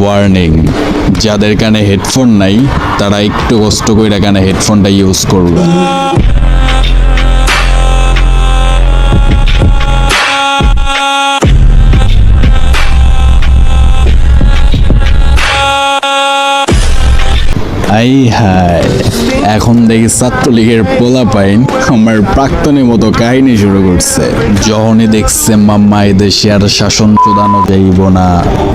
Warning যাদের কানে headphone নাই তারা একটু কষ্ট করে কানে হেডফোনটা ইউজ করবে। আই হাই। এখন দেখি ছাত্রলীগের পোলা পাইন আমার প্রাক্তনের মতো কাহিনী শুরু করছে। যখনই দেখছে মাম্মা দেশে আর শাসন চুদানো যাইব না,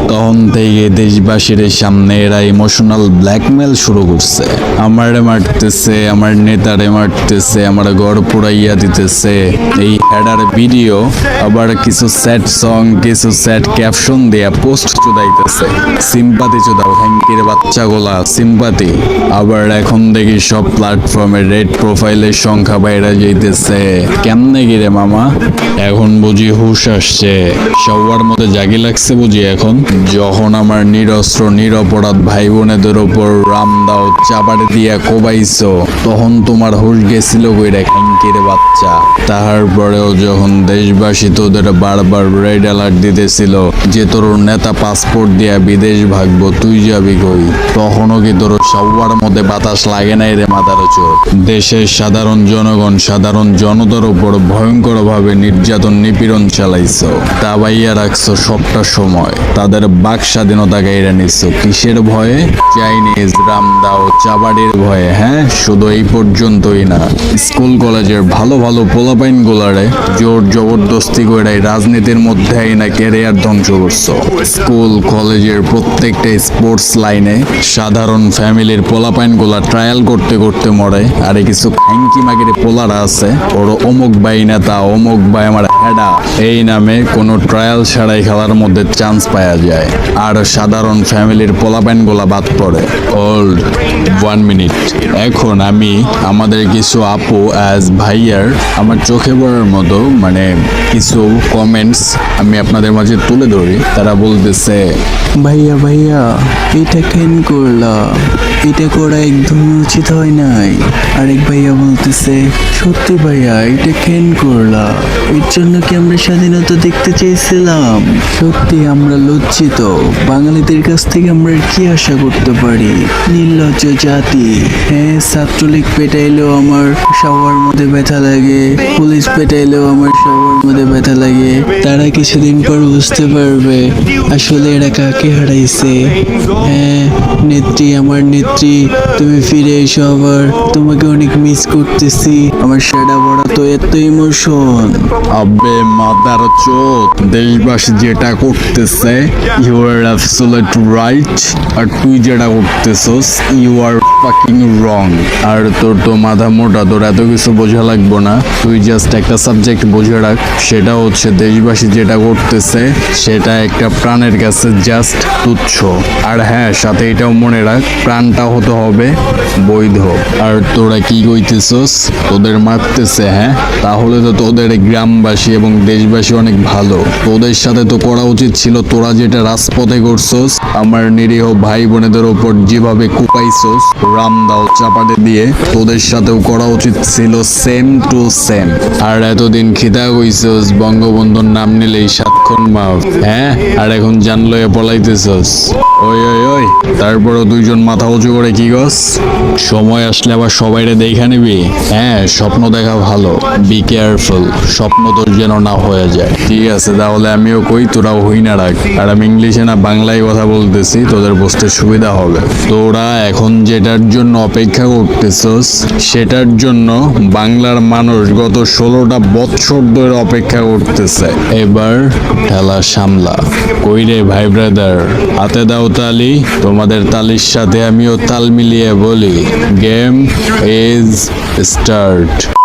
তখন থেকে দেশবাসীর সামনে এরা ইমোশনাল ব্ল্যাকমেল শুরু করছে। আমারে মারতেছে, আমার নেতারে মারতেছে, আমার গড় পুরাইয়া দিতেছে। এই হেডার ভিডিও আবার কিছু স্যাড সং কিছু স্যাড ক্যাপশন দিয়া পোস্ট চুদাইতেছে। সিম্পাতি চুদাও থ্যাঙ্কির বাচ্চাগুলা, সিম্পাতি। আবার এখন দেখি সব প্ল্যাটফর্মে রেড প্রোফাইলের সংখ্যা বাইরে যাইতেছে। কেমনে গিরে মামা? এখন বুঝি হুশ আসছে। সবার মধ্যে জাগি লাগছে বুঝি এখন। যখন আমার নিরস্ত্র, নিরপরাধ ভাই বোনেদের ওপর রাম দাও দিয়া কোবাইছো, তখন তোমার হুশ গেছিল কইরা খাঙ্কির বাচ্চা। তাহার পরেও যখন দেশবাসী তোদের বারবার রেড অ্যালার্ট দিতেছিল যে তোর নেতা পাসপোর্ট দিয়া বিদেশ ভাগবো, তুই যাবি কই? তখনও কি তোর সবার মধ্যে বাতাস লাগে নাই রে মাতার চোর। দেশের সাধারণ জনগণ সাধারণ জনতার উপর ভয়ঙ্কর ভাবে নির্যাতন নিপীড়ন চালাইছো। দাবাইয়া রাখছো সবটা সময়। তাদের বাক স্বাধীনতা গাইরা নিচ্ছ কিসের ভয়ে? চাইনিজ রামদাও চাবাড়ির ভয়ে হ্যাঁ? শুধু এই পর্যন্তই না। স্কুল, কলেজের ভালো ভালো পোলাপাইন গুলারে জোর জবরদস্তি করে রাজনীতির মধ্যে না ক্যারিয়ার ধ্বংস করছ। স্কুল, কলেজের প্রত্যেকটা স্পোর্টস লাইনে সাধারণ ফ্যামিলির পোলাপাইনগুলা ট্রায়াল করতে করতে মরে। আরে কিছু খাঙ্কি মাগির পোলারা আছে। ওর অমুক বাই নেতা, অমুক বাই আমার হেডা। এই নামে কোনো ট্রায়াল ছাড়াই খেলার মধ্যে চান্স পাওয়া যায়। আর সাধারণ ফ্যামিলির পোলাপাইনগুলা বাদ পড়ে। ওল্ড ওয়ান মিনিট এখন আমি, আমাদের কিছু আপু অ্যাজ ভাইয়ার, আমার চোখে পড়ার মতো মানে কিছু কমেন্টস আমি আপনাদের মাঝে তুলে ধরি। তারা বলতেছে, ভাইয়া ভাইয়া, এটা কেন করলা? এটা করা একদমই উচিত হয় নাই। আরেক ভাইয়া বলতেছে, সত্যি ভাইয়া, এটা কেন করলা? এর জন্য কি আমরা স্বাধীনতা দেখতে চেয়েছিলাম? সত্যি, আমরা লজ্জিত। বাঙালিদের কাছ থেকে আমরা কি আশা করতে পারি? নির্লজ্জ জাতি। হ্যাঁ ছাত্রলীগ পেটাইলেও আমার সবার মধ্যে ব্যথা লাগে। পুলিশ পেটাইলেও আমার সবার মধ্যে ব্যথা লাগে। তারা কিছুদিন পর বুঝতে পারবে আসলে এরা কাকে হারাইছে। হ্যাঁ নেত্রী আমার নেত্রী। তুমি ফিরে এসো আবার। তোমাকে অনেক মিস করতেছি। আমার সেটা বড়, তো এত ইমোশন আবে মাদার চোত দেশবাসী যেটা করতেছে ইউ আর অ্যাবসোলেট রাইট আর তুই যেটা করতেছস ইউ আর ফাকিং রং আর তোর তো মাথা মোটা, তোর এত কিছু বোঝা লাগবো না। তুই জাস্ট একটা সাবজেক্ট বুঝে রাখ, সেটা হচ্ছে দেশবাসী যেটা করতেছে, সেটা একটা প্রাণের কাছে জাস্ট তুচ্ছ। আর হ্যাঁ সাথে এটাও মনে রাখ, প্রাণটা হতে হবে বৈধ। আর তোরা কি কইতেছস? তোদের মারতেছে হ্যাঁ? তাহলে তো তোদের গ্রামবাসী এবং দেশবাসী অনেক ভালো। তোদের সাথে তো করা উচিত ছিল, তোরা যেটা রাজপথে করছস, আমার নিরীহ ভাই বোনেদের ওপর যেভাবে কুপাইছস রামদাও চাপাতে দিয়ে তোদের সাথেও করা উচিত ছিল সেম টু সেম আর এতদিন খিদা কইছস বঙ্গবন্ধুর নাম নিলেই সাতক্ষণ মাফ হ্যাঁ? আর এখন জানলো এ পলাইতেছস। ওই ওই ওই। তারপরও দুইজন মাথা উঁচু করে কি গস সময় আসলে আবার সবাইরে দেখা নিবি। হ্যাঁ স্বপ্ন দেখা ভালো। বি কেয়ারফুল স্বপ্ন তোর যেন না হয়ে যায়। ঠিক আছে, তাহলে আমিও কই হই না রাখ আর আমি ইংলিশে না বাংলায় কথা বলতেছি, তোদের বুঝতে সুবিধা হবে। তোরা এখন যেটার জন্য অপেক্ষা করতেছস, সেটার জন্য বাংলার মানুষ গত ষোলোটা বৎসর ধরে অপেক্ষা করতেছে। এবার ঠেলা সামলা। কই রে ভাই ব্রাদার হাতে দাও তালি তোমাদের তালির সাথে আমিও তাল মিলিয়ে বলি। Game is start